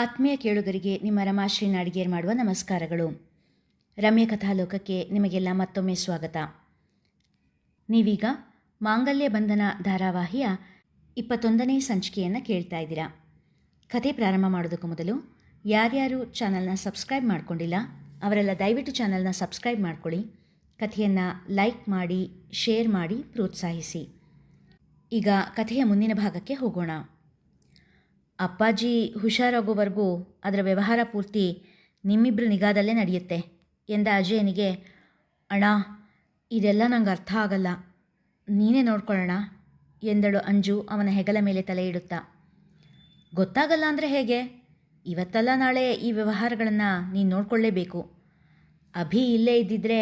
ಆತ್ಮೀಯ ಕೇಳುಗರಿಗೆ ನಿಮ್ಮ ರಮಾಶ್ರೀ ನಾಡಿಗೇರ್ ಮಾಡುವ ನಮಸ್ಕಾರಗಳು. ರಮ್ಯ ಕಥಾಲೋಕಕ್ಕೆ ನಿಮಗೆಲ್ಲ ಮತ್ತೊಮ್ಮೆ ಸ್ವಾಗತ. ನೀವೀಗ ಮಾಂಗಲ್ಯ ಬಂಧನ ಧಾರಾವಾಹಿಯ ಇಪ್ಪತ್ತೊಂದನೇ ಸಂಚಿಕೆಯನ್ನು ಕೇಳ್ತಾ ಇದ್ದೀರಾ. ಕಥೆ ಪ್ರಾರಂಭ ಮಾಡೋದಕ್ಕೂ ಮೊದಲು ಯಾರ್ಯಾರು ಚಾನಲ್ನ ಸಬ್ಸ್ಕ್ರೈಬ್ ಮಾಡಿಕೊಂಡಿಲ್ಲ, ಅವರೆಲ್ಲ ದಯವಿಟ್ಟು ಚಾನಲ್ನ ಸಬ್ಸ್ಕ್ರೈಬ್ ಮಾಡ್ಕೊಳ್ಳಿ. ಕಥೆಯನ್ನು ಲೈಕ್ ಮಾಡಿ, ಶೇರ್ ಮಾಡಿ, ಪ್ರೋತ್ಸಾಹಿಸಿ. ಈಗ ಕಥೆಯ ಮುಂದಿನ ಭಾಗಕ್ಕೆ ಹೋಗೋಣ. ಅಪ್ಪಾಜಿ ಹುಷಾರಾಗೋವರೆಗೂ ಅದರ ವ್ಯವಹಾರ ಪೂರ್ತಿ ನಿಮ್ಮಿಬ್ಬರು ನಿಗಾದಲ್ಲೇ ನಡೆಯುತ್ತೆ ಎಂದ ಅಜಯನಿಗೆ, ಅಣ್ಣ, ಇದೆಲ್ಲ ನಂಗೆ ಅರ್ಥ ಆಗಲ್ಲ. ನೀನೇ ನೋಡ್ಕೊಳ್ಳೋಣ, ಎಂದಳು ಅಂಜು ಅವನ ಹೆಗಲ ಮೇಲೆ ತಲೆ ಇಡುತ್ತಾ. ಗೊತ್ತಾಗಲ್ಲ ಅಂದರೆ ಹೇಗೆ? ಇವತ್ತಲ್ಲ ನಾಳೆ ಈ ವ್ಯವಹಾರಗಳನ್ನು ನೀನು ನೋಡ್ಕೊಳ್ಳೇಬೇಕು. ಅಭಿ ಇಲ್ಲೇ ಇದ್ದಿದ್ರೆ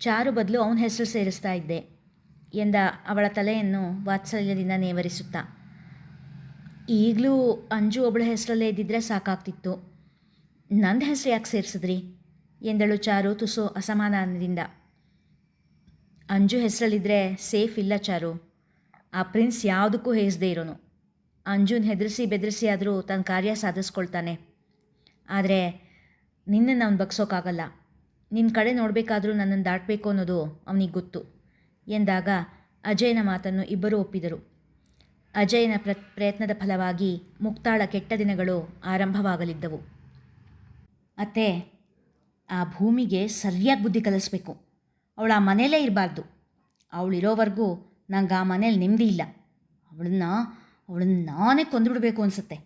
ಚಾರು ಬದಲು ಅವನ ಹೆಸರು ಸೇರಿಸ್ತಾ ಇದ್ದೆ, ಎಂದ ಅವಳ ತಲೆಯನ್ನು ವಾತ್ಸಲ್ಯದಿಂದ ನೇವರಿಸುತ್ತಾ. ಈಗಲೂ ಅಂಜು ಒಬ್ಬಳ ಹೆಸರಲ್ಲೇ ಇದ್ದಿದ್ರೆ ಸಾಕಾಗ್ತಿತ್ತು. ನನ್ನ ಹೆಸರು ಯಾಕೆ ಸೇರಿಸಿದ್ರಿ? ಎಂದಳು ಚಾರು ತುಸು ಅಸಮಾಧಾನದಿಂದ. ಅಂಜು ಹೆಸರಲ್ಲಿದ್ದರೆ ಸೇಫ್ ಇಲ್ಲ ಚಾರು. ಆ ಪ್ರಿನ್ಸ್ ಯಾವುದಕ್ಕೂ ಹೇಸದೇ ಇರೋನು. ಅಂಜುನ್ ಹೆದರಿಸಿ ಬೆದರಿಸಿ ಆದರೂ ತನ್ನ ಕಾರ್ಯ ಸಾಧಿಸ್ಕೊಳ್ತಾನೆ. ಆದರೆ ನಿನ್ನನ್ನು ಅವ್ನು ಬಗ್ಸೋಕ್ಕಾಗಲ್ಲ ನಿನ್ನ ಕಡೆ ನೋಡಬೇಕಾದರೂ ನನ್ನನ್ನು ದಾಟಬೇಕು ಅನ್ನೋದು ಅವನಿಗೆ ಗೊತ್ತು. ಎಂದಾಗ ಅಜಯ್ನ ಮಾತನ್ನು ಇಬ್ಬರೂ ಒಪ್ಪಿದರು. ಅಜಯನ ಪ್ರ, ಪ್ರಯತ್ನದ ಫಲವಾಗಿ ಮುಕ್ತಾಳ ಕೆಟ್ಟ ದಿನಗಳು ಆರಂಭವಾಗಲಿದ್ದವು. ಅತ್ತೆ, ಆ ಭೂಮಿಗೆ ಸರಿಯಾಗಿ ಬುದ್ಧಿ ಕಲಿಸ್ಬೇಕು. ಅವಳ ಆ ಮನೇಲೇ ಇರಬಾರ್ದು. ಅವಳಿರೋವರೆಗೂ ನಂಗೆ ಆ ಮನೇಲಿ ನೆಮ್ಮದಿ ಇಲ್ಲ. ಅವಳನ್ನ ಅವಳನ್ನ ನಾನೇ ಕೊಂದುಬಿಡಬೇಕು ಅನಿಸುತ್ತೆ.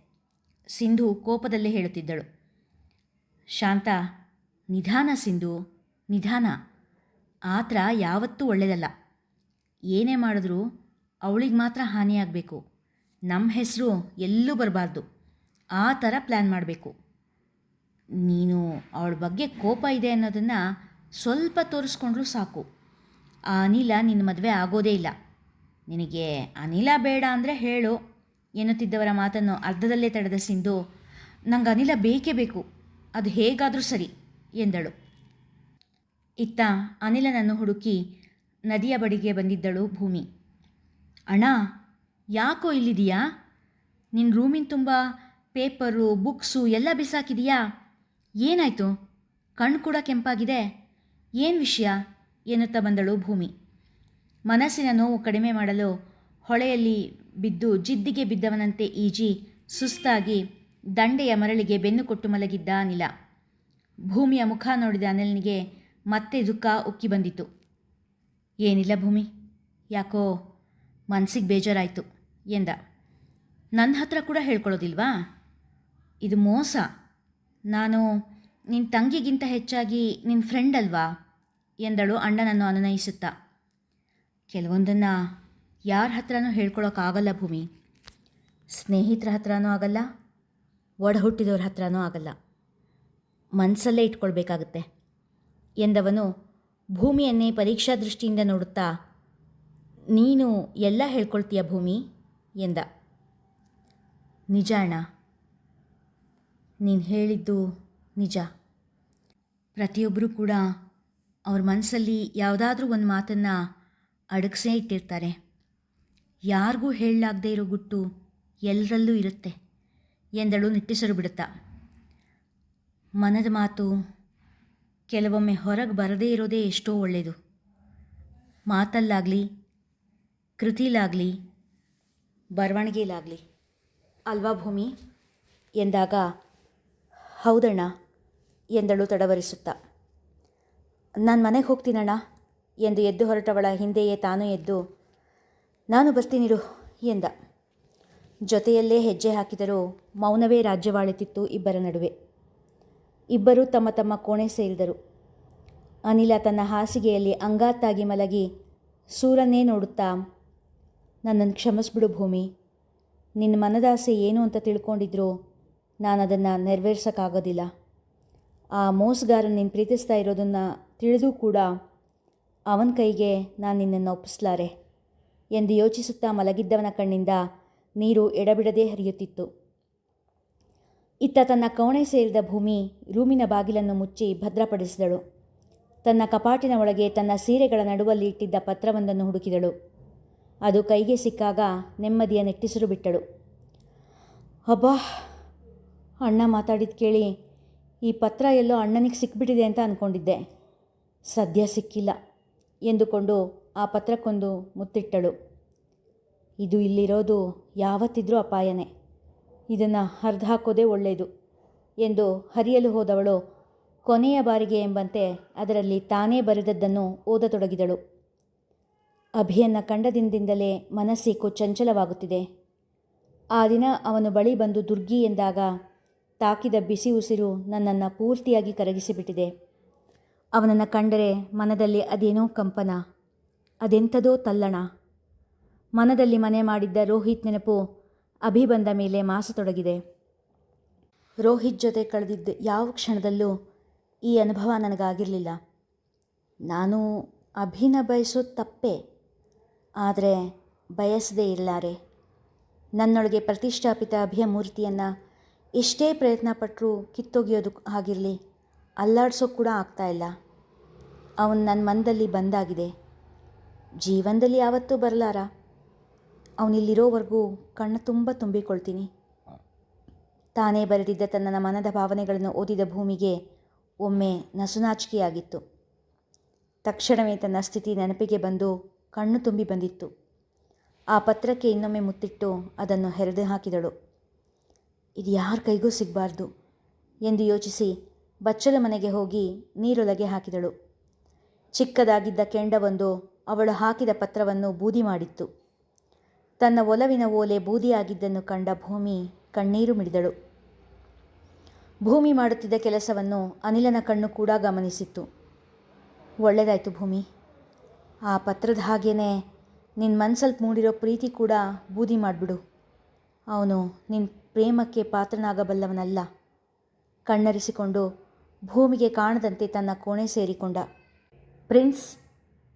ಸಿಂಧು ಕೋಪದಲ್ಲೇ ಹೇಳುತ್ತಿದ್ದಳು. ಶಾಂತ, ನಿಧಾನ ಸಿಂಧು, ನಿಧಾನ. ಆತ್ರ ಯಾವತ್ತೂ ಒಳ್ಳೆಯದಲ್ಲ ಏನೇ ಮಾಡಿದ್ರೂ ಅವಳಿಗೆ ಮಾತ್ರ ಹಾನಿಯಾಗಬೇಕು ನಮ್ಮ ಹೆಸರು ಎಲ್ಲೂ ಬರಬಾರ್ದು. ಆ ಥರ ಪ್ಲ್ಯಾನ್ ಮಾಡಬೇಕು. ನೀನು ಅವಳ ಬಗ್ಗೆ ಕೋಪ ಇದೆ ಅನ್ನೋದನ್ನು ಸ್ವಲ್ಪ ತೋರಿಸ್ಕೊಂಡ್ರೂ ಸಾಕು. ಆ ಅನಿಲ ನಿನ್ನ ಮದುವೆ ಆಗೋದೇ ಇಲ್ಲ. ನಿನಗೆ ಅನಿಲ ಬೇಡ ಅಂದರೆ ಹೇಳು ಎನ್ನುತ್ತಿದ್ದವರ ಮಾತನ್ನು ಅರ್ಧದಲ್ಲೇ ತಡೆದ ಸಿಂಧು. ನಂಗೆ ಅನಿಲ ಬೇಕೇ ಬೇಕು. ಅದು ಹೇಗಾದರೂ ಸರಿ ಎಂದಳು. ಇತ್ತ ಅನಿಲನನ್ನು ಹುಡುಕಿ ನದಿಯ ಬಡಿಗೆ ಬಂದಿದ್ದಳು ಭೂಮಿ. ಅಣ್ಣ, ಯಾಕೋ ಇಲ್ಲಿದೆಯಾ ನಿನ್ನ ರೂಮಿನ ತುಂಬ ಪೇಪರು, ಬುಕ್ಸು ಎಲ್ಲ ಬಿಸಾಕಿದೆಯಾ? ಏನಾಯಿತು? ಕಣ್ಣು ಕೂಡ ಕೆಂಪಾಗಿದೆ. ಏನು ವಿಷಯ? ಎನ್ನುತ್ತಾ ಬಂದಳು ಭೂಮಿ. ಮನಸ್ಸಿನ ನೋವು ಕಡಿಮೆ ಮಾಡಲು ಹೊಳೆಯಲ್ಲಿ ಬಿದ್ದು ಜಿದ್ದಿಗೆ ಬಿದ್ದವನಂತೆ ಈಜಿ ಸುಸ್ತಾಗಿ ದಂಡೆಯ ಮರಳಿಗೆ ಬೆನ್ನು ಕೊಟ್ಟು ಮಲಗಿದ್ದ ಅನಿಲ ಭೂಮಿಯ ಮುಖ ನೋಡಿದ ಅನಿಲನಿಗೆ ಮತ್ತೆ ದುಃಖ ಉಕ್ಕಿ ಬಂದಿತು ಏನಿಲ್ಲ ಭೂಮಿ, ಯಾಕೋ ಮನಸ್ಸಿಗೆ ಬೇಜಾರಾಯಿತು ಎಂದ. ನನ್ನ ಹತ್ರ ಕೂಡ ಹೇಳ್ಕೊಳ್ಳೋದಿಲ್ವಾ ಇದು ಮೋಸ. ನಾನು ನಿನ್ನ ತಂಗಿಗಿಂತ ಹೆಚ್ಚಾಗಿ ನಿನ್ನ ಫ್ರೆಂಡ್ ಅಲ್ವಾ? ಎಂದಳು ಅಣ್ಣನನ್ನು ಅನುನಯಿಸುತ್ತಾ. ಕೆಲವೊಂದನ್ನು ಯಾರ ಹತ್ರನೂ ಹೇಳ್ಕೊಳೋಕ್ಕಾಗಲ್ಲ ಭೂಮಿ. ಸ್ನೇಹಿತರ ಹತ್ರನೂ ಆಗಲ್ಲ ಒಡ ಹುಟ್ಟಿದವ್ರ ಹತ್ರನೂ ಆಗಲ್ಲ. ಮನಸ್ಸಲ್ಲೇ ಇಟ್ಕೊಳ್ಬೇಕಾಗತ್ತೆ ಎಂದವನು ಭೂಮಿಯನ್ನೇ ಪರೀಕ್ಷಾ ದೃಷ್ಟಿಯಿಂದ ನೋಡುತ್ತಾ ನೀನು ಎಲ್ಲ ಹೇಳ್ಕೊಳ್ತೀಯ ಭೂಮಿ? ಎಂದ. ನಿಜ ಅಣ್ಣ. ನೀನು ಹೇಳಿದ್ದು ನಿಜ. ಪ್ರತಿಯೊಬ್ಬರೂ ಕೂಡ ಅವ್ರ ಮನಸ್ಸಲ್ಲಿ ಯಾವುದಾದ್ರೂ ಒಂದು ಮಾತನ್ನು ಅಡಗಿಸೇ ಇಟ್ಟಿರ್ತಾರೆ. ಯಾರಿಗೂ ಹೇಳಲಾಗದೇ ಇರೋ ಗುಟ್ಟು ಎಲ್ಲರಲ್ಲೂ ಇರುತ್ತೆ ಎಂದಳು ನಿಟ್ಟಿಸರು ಬಿಡುತ್ತಾ. ಮನದ ಮಾತು ಕೆಲವೊಮ್ಮೆ ಹೊರಗೆ ಬರದೇ ಇರೋದೇ ಎಷ್ಟೋ ಒಳ್ಳೆಯದು ಮಾತಲ್ಲಾಗಲಿ ಕೃತಿಲಾಗಲಿ, ಬರವಣಿಗೆಲಾಗಲಿ ಅಲ್ವಾ ಭೂಮಿ ಎಂದಾಗ ಹೌದಣ್ಣ ಎಂದಳು ತಡವರಿಸುತ್ತಾ. ನಾನು ಮನೆಗೆ ಹೋಗ್ತೀನಣ್ಣ ಎಂದು ಎದ್ದು ಹೊರಟವಳ ಹಿಂದೆಯೇ ತಾನು ಎದ್ದು, ನಾನು ಬರ್ತೀನಿರು ಎಂದ. ಜೊತೆಯಲ್ಲೇ ಹೆಜ್ಜೆ ಹಾಕಿದರೂ ಮೌನವೇ ರಾಜ್ಯವಾಳಿತಿತ್ತು ಇಬ್ಬರ ನಡುವೆ. ಇಬ್ಬರೂ ತಮ್ಮ ತಮ್ಮ ಕೋಣೆ ಸೇರಿದರು. ಅನಿಲ ತನ್ನ ಹಾಸಿಗೆಯಲ್ಲಿ ಅಂಗಾತ್ತಾಗಿ ಮಲಗಿ ಸೂರನ್ನೇ ನೋಡುತ್ತಾ ನನ್ನನ್ನು ಕ್ಷಮಿಸ್ಬಿಡು ಭೂಮಿ. ನಿನ್ನ ಮನದಾಸೆ ಏನು ಅಂತ ತಿಳ್ಕೊಂಡಿದ್ರು ನಾನು ಅದನ್ನು ನೆರವೇರ್ಸೋಕ್ಕಾಗೋದಿಲ್ಲ. ಆ ಮೋಸಗಾರ ನೀನು ಪ್ರೀತಿಸ್ತಾ ಇರೋದನ್ನು ತಿಳಿದು ಕೂಡ ಅವನ ಕೈಗೆ ನಾನು ನಿನ್ನನ್ನು ಒಪ್ಪಿಸ್ಲಾರೆ ಎಂದು ಯೋಚಿಸುತ್ತಾ ಮಲಗಿದ್ದವನ ಕಣ್ಣಿಂದ ನೀರು ಎಡಬಿಡದೆ ಹರಿಯುತ್ತಿತ್ತು. ಇತ್ತ ತನ್ನ ಕೋಣೆ ಸೇರಿದ ಭೂಮಿ ರೂಮಿನ ಬಾಗಿಲನ್ನು ಮುಚ್ಚಿ ಭದ್ರಪಡಿಸಿದಳು. ತನ್ನ ಕಪಾಟಿನ ಒಳಗೆ ತನ್ನ ಸೀರೆಗಳ ನಡುವಲ್ಲಿ ಇಟ್ಟಿದ್ದ ಪತ್ರವೊಂದನ್ನು ಹುಡುಕಿದಳು. ಅದು ಕೈಗೆ ಸಿಕ್ಕಾಗ ನೆಮ್ಮದಿಯ ನೆಟ್ಟಿಸಿರು ಬಿಟ್ಟಳು. ಅಬ್ಬಾ, ಅಣ್ಣ ಮಾತಾಡಿದ ಕೇಳಿ ಈ ಪತ್ರ ಎಲ್ಲೋ ಅಣ್ಣನಿಗೆ ಸಿಕ್ಬಿಟ್ಟಿದೆ ಅಂತ ಅಂದ್ಕೊಂಡಿದ್ದೆ ಸದ್ಯ ಸಿಕ್ಕಿಲ್ಲ ಎಂದುಕೊಂಡು ಆ ಪತ್ರಕ್ಕೊಂದು ಮುತ್ತಿಟ್ಟಳು. ಇದು ಇಲ್ಲಿರೋದು ಯಾವತ್ತಿದ್ರೂ ಅಪಾಯನೇ. ಇದನ್ನು ಹರಿದು ಹಾಕೋದೇ ಒಳ್ಳೆಯದು ಎಂದು ಹರಿಯಲು ಹೋದವಳು ಕೊನೆಯ ಬಾರಿಗೆ ಎಂಬಂತೆ ಅದರಲ್ಲಿ ತಾನೇ ಬರೆದದ್ದನ್ನು ಓದತೊಡಗಿದಳು. ಅಭಿಯನ್ನ ಕಂಡ ದಿನದಿಂದಲೇ ಮನಸ್ಸೇಕೋ ಚಂಚಲವಾಗುತ್ತಿದೆ. ಆ ದಿನ ಅವನು ಬಳಿ ಬಂದು ದುರ್ಗಿ ಎಂದಾಗ ತಾಕಿದ ಬಿಸಿ ಉಸಿರು ನನ್ನನ್ನು ಪೂರ್ತಿಯಾಗಿ ಕರಗಿಸಿಬಿಟ್ಟಿದೆ. ಅವನನ್ನು ಕಂಡರೆ ಮನದಲ್ಲಿ ಅದೇನೋ ಕಂಪನ, ಅದೆಂಥದೋ ತಲ್ಲಣ. ಮನದಲ್ಲಿ ಮನೆ ಮಾಡಿದ್ದ ರೋಹಿತ್ ನೆನಪು ಅಭಿ ಬಂದ ಮೇಲೆ ಮಾಸತೊಡಗಿದೆ. ರೋಹಿತ್ ಜೊತೆ ಕಳೆದಿದ್ದ ಯಾವ ಕ್ಷಣದಲ್ಲೂ ಈ ಅನುಭವ ನನಗಾಗಿರಲಿಲ್ಲ. ನಾನು ಅಭಿನ ಬಯಸೋ ತಪ್ಪೇ. ಆದರೆ ಬಯಸದೇ ಇಲ್ಲಾರೆ ನನ್ನೊಳಗೆ ಪ್ರತಿಷ್ಠಾಪಿತ ಅಭಿಯ ಮೂರ್ತಿಯನ್ನು ಎಷ್ಟೇ ಪ್ರಯತ್ನ ಪಟ್ಟರೂ ಕಿತ್ತೊಗೆಯೋದು ಆಗಿರಲಿ ಅಲ್ಲಾಡ್ಸೋಕೆ ಕೂಡ ಆಗ್ತಾಯಿಲ್ಲ ಅವನು ನನ್ನ ಮನದಲ್ಲಿ ಬಂದಾಗಿದೆ. ಜೀವನದಲ್ಲಿ ಯಾವತ್ತೂ ಬರಲಾರ? ಅವನಿಲ್ಲಿರೋವರೆಗೂ ಕಣ್ಣು ತುಂಬ ತುಂಬಿಕೊಳ್ತೀನಿ. ತಾನೇ ಬರೆದಿದ್ದ ತನ್ನ ಮನದ ಭಾವನೆಗಳನ್ನು ಓದಿದ ಭೂಮಿಗೆ ಒಮ್ಮೆ ನಸುನಾಚಿಕೆಯಾಗಿತ್ತು. ತಕ್ಷಣವೇ ತನ್ನ ಸ್ಥಿತಿ ನೆನಪಿಗೆ ಬಂದು ಕಣ್ಣು ತುಂಬಿ ಬಂದಿತ್ತು. ಆ ಪತ್ರಕ್ಕೆ ಇನ್ನೊಮ್ಮೆ ಮುತ್ತಿಟ್ಟು ಅದನ್ನು ಹೆರೆದು ಹಾಕಿದಳು. ಇದು ಯಾರ ಕೈಗೂ ಸಿಗಬಾರ್ದು ಎಂದು ಯೋಚಿಸಿ ಬಚ್ಚಲ ಮನೆಗೆ ಹೋಗಿ ನೀರೊಳಗೆ ಹಾಕಿದಳು. ಚಿಕ್ಕದಾಗಿದ್ದ ಕೆಂಡವೊಂದು ಅವಳು ಹಾಕಿದ ಪತ್ರವನ್ನು ಬೂದಿ ಮಾಡಿತ್ತು. ತನ್ನ ಒಲವಿನ ಓಲೆ ಬೂದಿಯಾಗಿದ್ದನ್ನು ಕಂಡ ಭೂಮಿ ಕಣ್ಣೀರು ಮಿಡಿದಳು. ಭೂಮಿ ಮಾಡುತ್ತಿದ್ದ ಕೆಲಸವನ್ನು ಅನಿಲನ ಕಣ್ಣು ಕೂಡ ಗಮನಿಸಿತ್ತು. ಒಳ್ಳೆಯದಾಯಿತು ಭೂಮಿ. ಆ ಪತ್ರದ ಹಾಗೇನೆ ನಿನ್ನ ಮನಸ್ಸಲ್ಲಿ ಮೂಡಿರೋ ಪ್ರೀತಿ ಕೂಡ ಬೂದಿ ಮಾಡಿಬಿಡು. ಅವನು ನಿನ್ನ ಪ್ರೇಮಕ್ಕೆ ಪಾತ್ರನಾಗಬಲ್ಲವನಲ್ಲ. ಕಣ್ಣರಿಸಿಕೊಂಡು ಭೂಮಿಗೆ ಕಾಣದಂತೆ ತನ್ನ ಕೋಣೆ ಸೇರಿಕೊಂಡ. ಪ್ರಿನ್ಸ್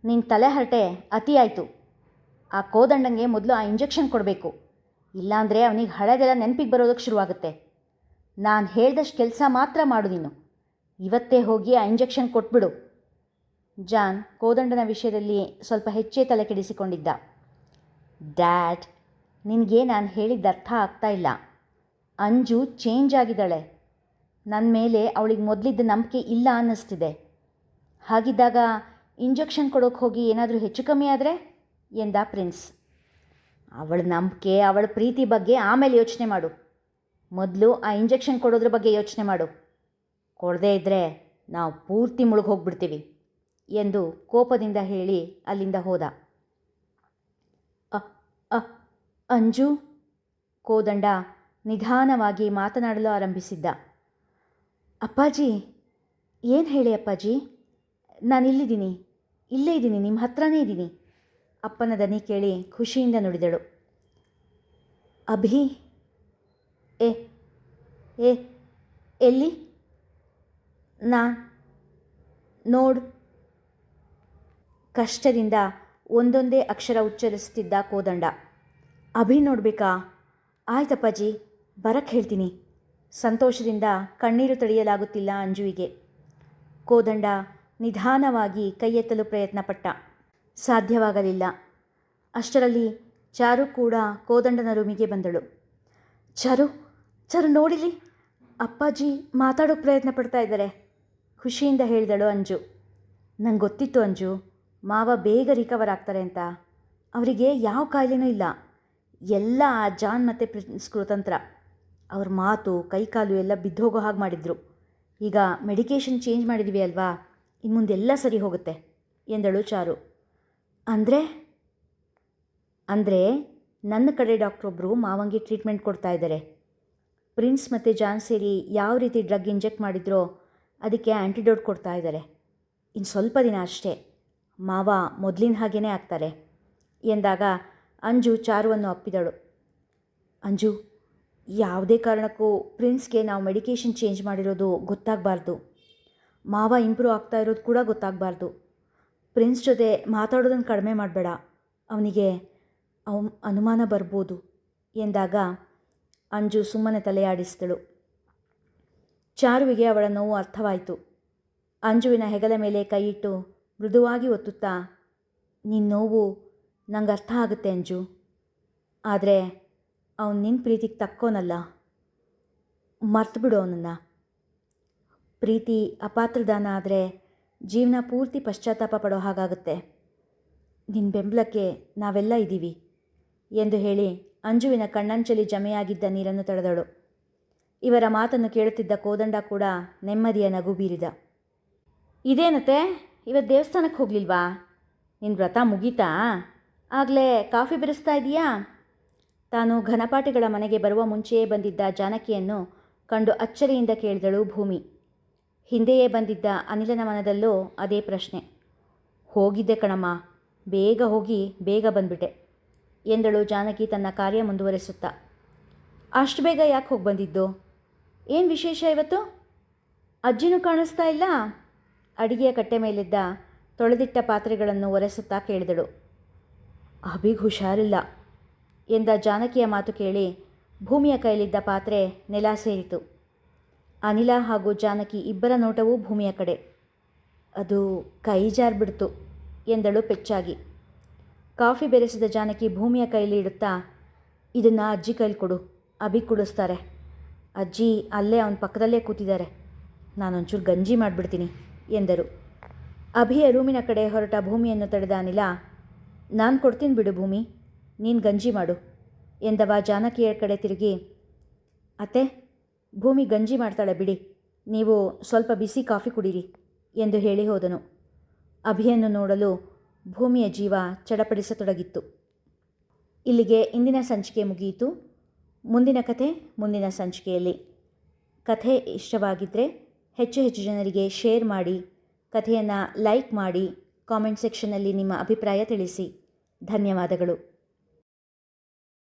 ನಿನ್ನ ತಲೆ ಹರಟೆ ಅತಿಯಾಯಿತು. ಆ ಕೋದಂಡಂಗೆ ಮೊದಲು ಆ ಇಂಜೆಕ್ಷನ್ ಕೊಡಬೇಕು. ಇಲ್ಲಾಂದರೆ ಅವನಿಗೆ ಹಳೆದೆಲ್ಲ ನೆನಪಿಗೆ ಬರೋದಕ್ಕೆ ಶುರುವಾಗುತ್ತೆ. ನಾನು ಹೇಳ್ದಷ್ಟು ಕೆಲಸ ಮಾತ್ರ ಮಾಡು ನೀನು. ಇವತ್ತೇ ಹೋಗಿ ಆ ಇಂಜೆಕ್ಷನ್ ಕೊಟ್ಬಿಡು. ಜಾನ್ ಕೋದಂಡನ ವಿಷಯದಲ್ಲಿ ಸ್ವಲ್ಪ ಹೆಚ್ಚೇ ತಲೆ ಕೆಡಿಸಿಕೊಂಡಿದ್ದ ಡ್ಯಾಡ್, ನಿನಗೆ ನಾನು ಹೇಳಿದ್ದ ಅರ್ಥ ಆಗ್ತಾ ಇಲ್ಲ. ಅಂಜು ಚೇಂಜ್ ಆಗಿದ್ದಾಳೆ. ನನ್ನ ಮೇಲೆ ಅವಳಿಗೆ ಮೊದಲಿದ್ದ ನಂಬಿಕೆ ಇಲ್ಲ ಅನ್ನಿಸ್ತಿದೆ. ಹಾಗಿದ್ದಾಗ ಇಂಜೆಕ್ಷನ್ ಕೊಡೋಕೆ ಹೋಗಿ ಏನಾದರೂ ಹೆಚ್ಚು ಕಮ್ಮಿ ಆದರೆ? ಎಂದ ಪ್ರಿನ್ಸ್. ಅವಳ ನಂಬಿಕೆ, ಅವಳ ಪ್ರೀತಿ ಬಗ್ಗೆ ಆಮೇಲೆ ಯೋಚನೆ ಮಾಡು. ಮೊದಲು ಆ ಇಂಜೆಕ್ಷನ್ ಕೊಡೋದ್ರ ಬಗ್ಗೆ ಯೋಚನೆ ಮಾಡು. ಕೊಡದೇ ಇದ್ದರೆ ನಾವು ಪೂರ್ತಿ ಮುಳುಗಿ ಹೋಗ್ಬಿಡ್ತೀವಿ ಎಂದು ಕೋಪದಿಂದ ಹೇಳಿ ಅಲ್ಲಿಂದ ಹೋದ. ಅ ಅಂಜು? ಕೋದಂಡ ನಿಧಾನವಾಗಿ ಮಾತನಾಡಲು ಆರಂಭಿಸಿದ್ದ. ಅಪ್ಪಾಜಿ, ಏನು ಹೇಳಿ ಅಪ್ಪಾಜಿ? ನಾನು ಇಲ್ಲಿದ್ದೀನಿ ಇಲ್ಲೇ ಇದ್ದೀನಿ ನಿಮ್ಮ ಹತ್ರನೇ ಇದ್ದೀನಿ. ಅಪ್ಪನ ದನಿ ಕೇಳಿ ಖುಷಿಯಿಂದ ನುಡಿದಳು. ಅಭಿ? ಎ ಎ, ಎಲ್ಲಿ? ನಾ ನೋಡು ಕಷ್ಟದಿಂದ ಒಂದೊಂದೇ ಅಕ್ಷರ ಉಚ್ಚರಿಸುತ್ತಿದ್ದ ಕೋದಂಡ. ಅಭಿ ನೋಡಬೇಕಾ? ಆಯ್ತಪ್ಪಾಜಿ ಬರಕ್ಕೆ ಹೇಳ್ತೀನಿ. ಸಂತೋಷದಿಂದ ಕಣ್ಣೀರು ತಡೆಯಲಾಗುತ್ತಿಲ್ಲ ಅಂಜುವಿಗೆ. ಕೋದಂಡ ನಿಧಾನವಾಗಿ ಕೈಯೆತ್ತಲು ಪ್ರಯತ್ನಪಟ್ಟ. ಸಾಧ್ಯವಾಗಲಿಲ್ಲ. ಅಷ್ಟರಲ್ಲಿ ಚಾರು ಕೂಡ ಕೋದಂಡನ ರೂಮಿಗೆ ಬಂದಳು. ಚಾರು ಚಾರು ನೋಡಿಲಿ ಅಪ್ಪಾಜಿ ಮಾತಾಡೋಕ್ಕೆ ಪ್ರಯತ್ನ ಪಡ್ತಾ ಇದ್ದಾರೆ. ಖುಷಿಯಿಂದ ಹೇಳಿದಳು ಅಂಜು. ನಂಗೆ ಗೊತ್ತಿತ್ತು ಅಂಜು ಮಾವ ಬೇಗ ರಿಕವರ್ ಆಗ್ತಾರೆ ಅಂತ. ಅವರಿಗೆ ಯಾವ ಕಾಯಿಲೆನೂ ಇಲ್ಲ. ಎಲ್ಲ ಆ ಜಾನ್ ಮತ್ತು ಪ್ರಿನ್ಸ್ ಕೃತಂತ್ರ. ಅವ್ರ ಮಾತು ಕೈಕಾಲು ಎಲ್ಲ ಬಿದ್ದೋಗೋ ಹಾಗೆ ಮಾಡಿದ್ರು. ಈಗ ಮೆಡಿಕೇಷನ್ ಚೇಂಜ್ ಮಾಡಿದ್ವಿ ಅಲ್ವಾ? ಇನ್ನು ಮುಂದೆಲ್ಲ ಸರಿ ಹೋಗುತ್ತೆ, ಎಂದಳು ಚಾರು. ಅಂದರೆ? ಅಂದರೆ ನನ್ನ ಕಡೆ ಡಾಕ್ಟ್ರೊಬ್ಬರು ಮಾವಂಗೆ ಟ್ರೀಟ್ಮೆಂಟ್ ಕೊಡ್ತಾ ಇದ್ದಾರೆ ಪ್ರಿನ್ಸ್ ಮತ್ತು ಜಾನ್ ಸೇರಿ ಯಾವ ರೀತಿ ಡ್ರಗ್ ಇಂಜೆಕ್ಟ್ ಮಾಡಿದ್ರೋ, ಅದಕ್ಕೆ ಆ್ಯಂಟಿಡೋಟ್ ಕೊಡ್ತಾ ಇದ್ದಾರೆ ಇನ್ನು ಸ್ವಲ್ಪ ದಿನ ಅಷ್ಟೇ. ಮಾವ ಮೊದಲಿನ ಹಾಗೇ ಆಗ್ತಾರೆ. ಎಂದಾಗ ಅಂಜು ಚಾರುವನ್ನು ಅಪ್ಪಿದಳು. ಅಂಜು, ಯಾವುದೇ ಕಾರಣಕ್ಕೂ ಪ್ರಿನ್ಸ್ಗೆ ನಾವು ಮೆಡಿಕೇಷನ್ ಚೇಂಜ್ ಮಾಡಿರೋದು ಗೊತ್ತಾಗಬಾರ್ದು. ಮಾವ ಇಂಪ್ರೂವ್ ಆಗ್ತಾ ಇರೋದು ಕೂಡ ಗೊತ್ತಾಗಬಾರ್ದು. ಪ್ರಿನ್ಸ್ ಜೊತೆ ಮಾತಾಡೋದನ್ನು ಕಡಿಮೆ ಮಾಡಬೇಡ. ಅವನಿಗೆ ಅವ, ಅನುಮಾನ ಬರ್ಬೋದು ಎಂದಾಗ ಅಂಜು ಸುಮ್ಮನೆ ತಲೆಯಾಡಿಸಿದಳು ಚಾರುವಿಗೆ ಅವಳ ನೋವು ಅರ್ಥವಾಯಿತು. ಅಂಜುವಿನ ಹೆಗಲ ಮೇಲೆ ಕೈಯಿಟ್ಟು ಮೃದುವಾಗಿ ಒತ್ತುತ್ತಾ ನಿನ್ನ ನೋವು ನಂಗೆ ಅರ್ಥ ಆಗುತ್ತೆ ಅಂಜು. ಆದರೆ ಅವನು ನಿನ್ನ ಪ್ರೀತಿಗೆ ತಕ್ಕೋನಲ್ಲ. ಮರ್ತು ಬಿಡು ಅವನನ್ನು. ಪ್ರೀತಿ ಅಪಾತ್ರದಾನ ಆದರೆ ಜೀವನ ಪೂರ್ತಿ ಪಶ್ಚಾತ್ತಾಪ ಪಡೋ ಹಾಗಾಗುತ್ತೆ. ನಿನ್ನ ಬೆಂಬಲಕ್ಕೆ ನಾವೆಲ್ಲ ಇದ್ದೀವಿ ಎಂದು ಹೇಳಿ ಅಂಜುವಿನ ಕಣ್ಣಂಚಲಿ ಜಮೆಯಾಗಿದ್ದ ನೀರನ್ನು ತಡೆದಳು. ಇವರ ಮಾತನ್ನು ಕೇಳುತ್ತಿದ್ದ ಕೋದಂಡ ಕೂಡ ನೆಮ್ಮದಿಯ ನಗು ಬೀರಿದ. ಇದೇನತ್ತೆ? ಇವತ್ತು ದೇವಸ್ಥಾನಕ್ಕೆ ಹೋಗಲಿಲ್ವಾ? ನಿನ್ನ ವ್ರತ ಮುಗೀತಾ? ಆಗಲೇ ಕಾಫಿ ಬೆರೆಸ್ತಾ ಇದೀಯಾ? ತಾನು ಘನಪಾಠಿಗಳ ಮನೆಗೆ ಬರುವ ಮುಂಚೆಯೇ ಬಂದಿದ್ದ ಜಾನಕಿಯನ್ನು ಕಂಡು ಅಚ್ಚರಿಯಿಂದ ಕೇಳಿದಳು ಭೂಮಿ. ಹಿಂದೆಯೇ ಬಂದಿದ್ದ ಅನಿಲನ ಮನದಲ್ಲೂ ಅದೇ ಪ್ರಶ್ನೆ. ಹೋಗಿದ್ದೆ ಕಣಮ್ಮ. ಬೇಗ ಹೋಗಿ ಬೇಗ ಬಂದ್ಬಿಟ್ಟೆ ಎಂದಳು ಜಾನಕಿ ತನ್ನ ಕಾರ್ಯ ಮುಂದುವರಿಸುತ್ತಾ. ಅಷ್ಟು ಬೇಗ ಯಾಕೆ ಹೋಗಿ ಬಂದಿದ್ದು? ಏನು ವಿಶೇಷ ಇವತ್ತು? ಅಜ್ಜಿನೂ ಕಾಣಿಸ್ತಾ ಇಲ್ಲ? ಅಡಿಗೆಯ ಕಟ್ಟೆ ಮೇಲಿದ್ದ ತೊಳೆದಿಟ್ಟ ಪಾತ್ರೆಗಳನ್ನು ಒರೆಸುತ್ತಾ ಕೇಳಿದಳು. ಅಭಿಗ್ ಹುಷಾರಿಲ್ಲ ಎಂದ ಜಾನಕಿಯ ಮಾತು ಕೇಳಿ ಭೂಮಿಯ ಕೈಲಿದ್ದ ಪಾತ್ರೆ ನೆಲ ಸೇರಿತು. ಅನಿಲ ಹಾಗೂ ಜಾನಕಿ ಇಬ್ಬರ ನೋಟವೂ ಭೂಮಿಯ ಕಡೆ. ಅದು ಕೈ ಜಾರ್ಬಿಡ್ತು ಎಂದಳು ಪೆಚ್ಚಾಗಿ. ಕಾಫಿ ಬೆರೆಸಿದ ಜಾನಕಿ ಭೂಮಿಯ ಕೈಲಿ ಇಡುತ್ತಾ, ಇದನ್ನು ಅಜ್ಜಿ ಕೈಲಿ ಕೊಡು ಅಭಿ ಕುಡಿಸ್ತಾರೆ. ಅಜ್ಜಿ ಅಲ್ಲೇ ಅವನ ಪಕ್ಕದಲ್ಲೇ ಕೂತಿದ್ದಾರೆ. ನಾನೊಂಚೂರು ಗಂಜಿ ಮಾಡಿಬಿಡ್ತೀನಿ. ಎಂದರು. ಅಭಿಯ ರೂಮಿನ ಕಡೆ ಹೊರಟ ಭೂಮಿಯನ್ನು ತಡೆದ ಅನಿಲ, ನಾನು ಕೊಡ್ತೀನಿ ಬಿಡು ಭೂಮಿ, ನೀನು ಗಂಜಿ ಮಾಡು ಎಂದವ ಜಾನಕಿಯ ಕಡೆ ತಿರುಗಿ. ಅತ್ತೆ, ಭೂಮಿ ಗಂಜಿ ಮಾಡ್ತಾಳೆ ಬಿಡಿ, ನೀವು ಸ್ವಲ್ಪ ಬಿಸಿ ಕಾಫಿ ಕುಡೀರಿ ಎಂದು ಹೇಳಿ ಹೋದನು. ಅಭಿಯನ್ನು ನೋಡಲು ಭೂಮಿಯ ಜೀವ ಚಡಪಡಿಸತೊಡಗಿತ್ತು. ಇಲ್ಲಿಗೆ ಇಂದಿನ ಸಂಚಿಕೆ ಮುಗಿಯಿತು. ಮುಂದಿನ ಕಥೆ ಮುಂದಿನ ಸಂಚಿಕೆಯಲ್ಲಿ. ಕಥೆ ಇಷ್ಟವಾಗಿದ್ದರೆ ಹೆಚ್ಚು ಹೆಚ್ಚು ಜನರಿಗೆ ಶೇರ್ ಮಾಡಿ ಕಥೆಯನ್ನು ಲೈಕ್ ಮಾಡಿ ಕಾಮೆಂಟ್ ಸೆಕ್ಷನ್ನಲ್ಲಿ ನಿಮ್ಮ ಅಭಿಪ್ರಾಯ ತಿಳಿಸಿ. ಧನ್ಯವಾದಗಳು.